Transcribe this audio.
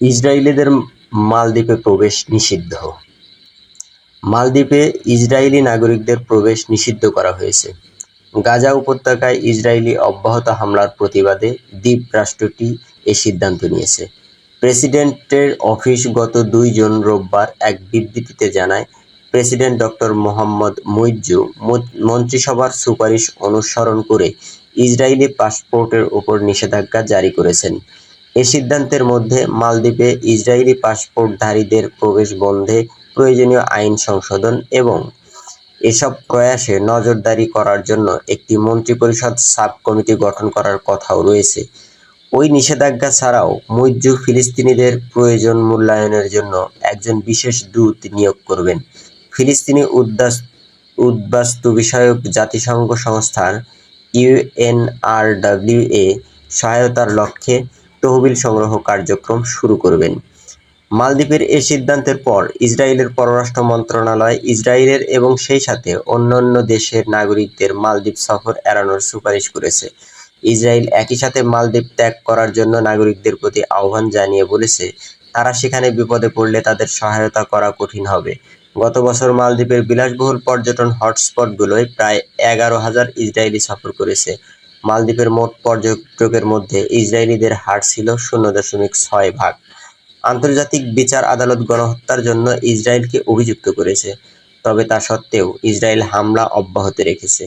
ইসরায়েলিদের মালদ্বীপে প্রবেশ নিষিদ্ধ। মালদ্বীপে ইসরায়েলি নাগরিকদের প্রবেশ নিষিদ্ধ করা হয়েছে। গাজা উপত্যকায় ইসরায়েলি অব্যাহত হামলার প্রতিবাদে দ্বীপ রাষ্ট্রটি এ সিদ্ধান্ত নিয়েছে। প্রেসিডেন্টের অফিস গত দুই জুন রোববার এক বিবৃতিতে জানায়, প্রেসিডেন্ট ডক্টর মোহাম্মদ মৈজু মন্ত্রিসভার সুপারিশ অনুসরণ করে ইসরায়েলি পাসপোর্টের উপর নিষেধাজ্ঞা জারি করেছেন। এ সিদ্ধান্তের মধ্যে মালদ্বীপে ইসরায়েলি পাসপোর্টধারীদের প্রবেশ বন্ধে প্রয়োজনীয় আইন সংশোধন এবং এসব প্রয়াসে নজরদারি করার জন্য একটি মন্ত্রিপরিষদ সাব কমিটি গঠন করার কথাও রয়েছে। ওই নিষেধাজ্ঞা ছাড়াও মুইজ্জু ফিলিস্তিনিদের প্রয়োজন মূল্যায়নের জন্য একজন বিশেষ দূত নিয়োগ করবেন। ফিলিস্তিনি উদ্বাস উদ্বাস্তু বিষয়ক জাতিসংঘ সংস্থার ইউএনআরডব্লিউএ সহায়তার লক্ষ্যে তহবিল সংগ্রহ কার্যক্রম শুরু করবেন। মালদ্বীপের এ সিদ্ধান্তের পর ইসরায়েলের পররাষ্ট্র মন্ত্রণালয় ইসরায়েলের এবং সেই সাথে অন্যান্য দেশের নাগরিকদের মালদ্বীপ সফর এড়ানোর সুপারিশ করেছে। ইসরায়েল একই সাথে মালদ্বীপ ত্যাগ করার জন্য নাগরিকদের প্রতি আহ্বান জানিয়ে বলেছে, তারা সেখানে বিপদে পড়লে তাদের সহায়তা করা কঠিন হবে। গত বছর মালদ্বীপের বিলাসবহুল পর্যটন হটস্পটগুলোয় প্রায় এগারো হাজার ইসরায়েলি সফর করেছে। মালদ্বীপের মোট পর্যটকের মধ্যে ইসরায়েলিদের হার ছিল শূন্য দশমিক ছয় ভাগ। আন্তর্জাতিক বিচার আদালত গণহত্যার জন্য ইসরায়েলকে অভিযুক্ত করেছে, তবে তা সত্ত্বেও ইসরায়েল হামলা অব্যাহত রেখেছে।